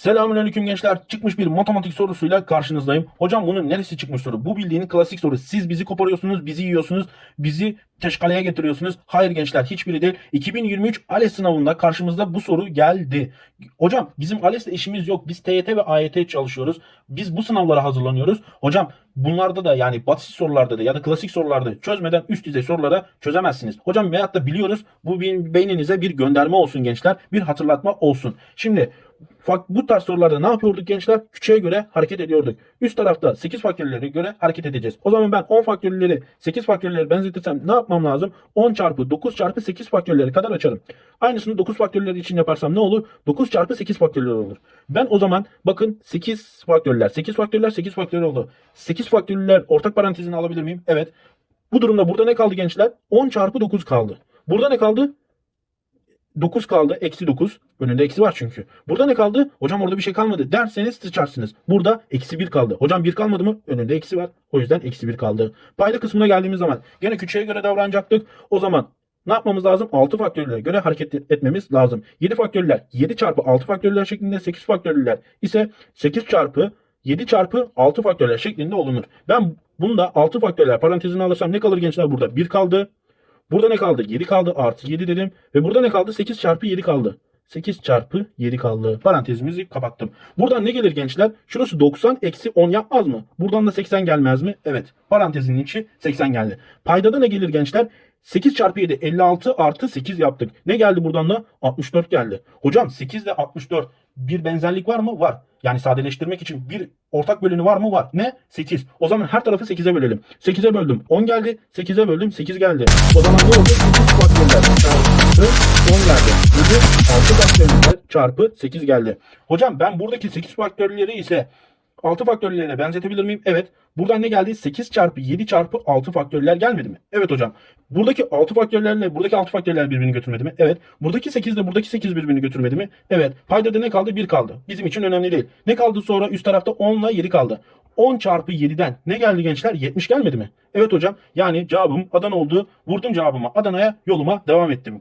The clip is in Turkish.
Selamünaleyküm gençler. Çıkmış bir matematik sorusuyla karşınızdayım. Hocam bunun neresi çıkmış soru? Bu bildiğin klasik soru. Siz bizi koparıyorsunuz, bizi yiyorsunuz, bizi teşkaleye getiriyorsunuz. Hayır gençler hiçbiri değil. 2023 ALES sınavında karşımızda bu soru geldi. Hocam bizim ALES'le işimiz yok. Biz TYT ve AYT çalışıyoruz. Biz bu sınavlara hazırlanıyoruz. Hocam bunlarda da yani basit sorularda da ya da klasik sorularda çözmeden üst düzey sorulara çözemezsiniz. Hocam veyahut da biliyoruz bu beyninize bir gönderme olsun gençler. Bir hatırlatma olsun. Şimdi bu tarz sorularda ne yapıyorduk gençler? Küçüğe göre hareket ediyorduk. Üst tarafta 8 faktörlere göre hareket edeceğiz. O zaman ben 10 faktörleri 8 faktörleri benzetirsem ne yapmam lazım? 10 çarpı 9 çarpı 8 faktörleri kadar açarım. Aynısını 9 faktörleri için yaparsam ne olur? 9 çarpı 8 faktörleri olur. Ben o zaman bakın 8 faktörler, 8 faktörler, 8 faktörler oldu. 8 faktörler ortak parantezini alabilir miyim? Evet. Bu durumda burada ne kaldı gençler? 10 çarpı 9 kaldı. Burada ne kaldı? 9 kaldı. Eksi 9. Önünde eksi var çünkü. Burada ne kaldı? Hocam orada bir şey kalmadı derseniz sıçarsınız. Burada eksi 1 kaldı. Hocam 1 kalmadı mı? Önünde eksi var. O yüzden eksi 1 kaldı. Payda kısmına geldiğimiz zaman gene küçüğe göre davranacaktık. O zaman ne yapmamız lazım? 6 faktörlere göre hareket etmemiz lazım. 7 faktörler 7 çarpı 6 faktörler şeklinde 8 faktörler ise 8 çarpı 7 çarpı 6 faktörler şeklinde olunur. Ben bunu da 6 faktörler parantezine alırsam ne kalır gençler burada? 1 kaldı. Burada ne kaldı? 7 kaldı. Artı 7 dedim. Ve burada ne kaldı? 8 çarpı 7 kaldı. 8 çarpı 7 kaldı. Parantezimizi kapattım. Buradan ne gelir gençler? Şurası 90 eksi 10 yapmaz mı? Buradan da 80 gelmez mi? Evet. Parantezin içi 80 geldi. Paydada ne gelir gençler? 8 çarpı 7 56 artı 8 yaptık. Ne geldi buradan da? 64 geldi. Hocam 8 ile 64 bir benzerlik var mı? Var. Yani sadeleştirmek için bir ortak bölünü var mı? Var. Ne? 8. O zaman her tarafı 8'e bölelim. 8'e böldüm. 10 geldi. 8'e böldüm. 8 geldi. O zaman ne oldu? 8 faktörler çarpı 10 geldi. Bugün 6 faktörler çarpı 8 geldi. Hocam ben buradaki 8 faktörleri ise 6 faktörlerine benzetebilir miyim? Evet. Buradan ne geldi? 8 çarpı 7 çarpı 6 faktörler gelmedi mi? Evet hocam. Buradaki 6 faktörlerle buradaki 6 faktörler birbirini götürmedi mi? Evet. Buradaki 8 ile buradaki 8 birbirini götürmedi mi? Evet. Paydada ne kaldı? 1 kaldı. Bizim için önemli değil. Ne kaldı sonra? Üst tarafta 10 ile 7 kaldı. 10 çarpı 7'den ne geldi gençler? 70 gelmedi mi? Evet hocam. Yani cevabım Adana oldu. Vurdum cevabıma Adana'ya yoluma devam ettim.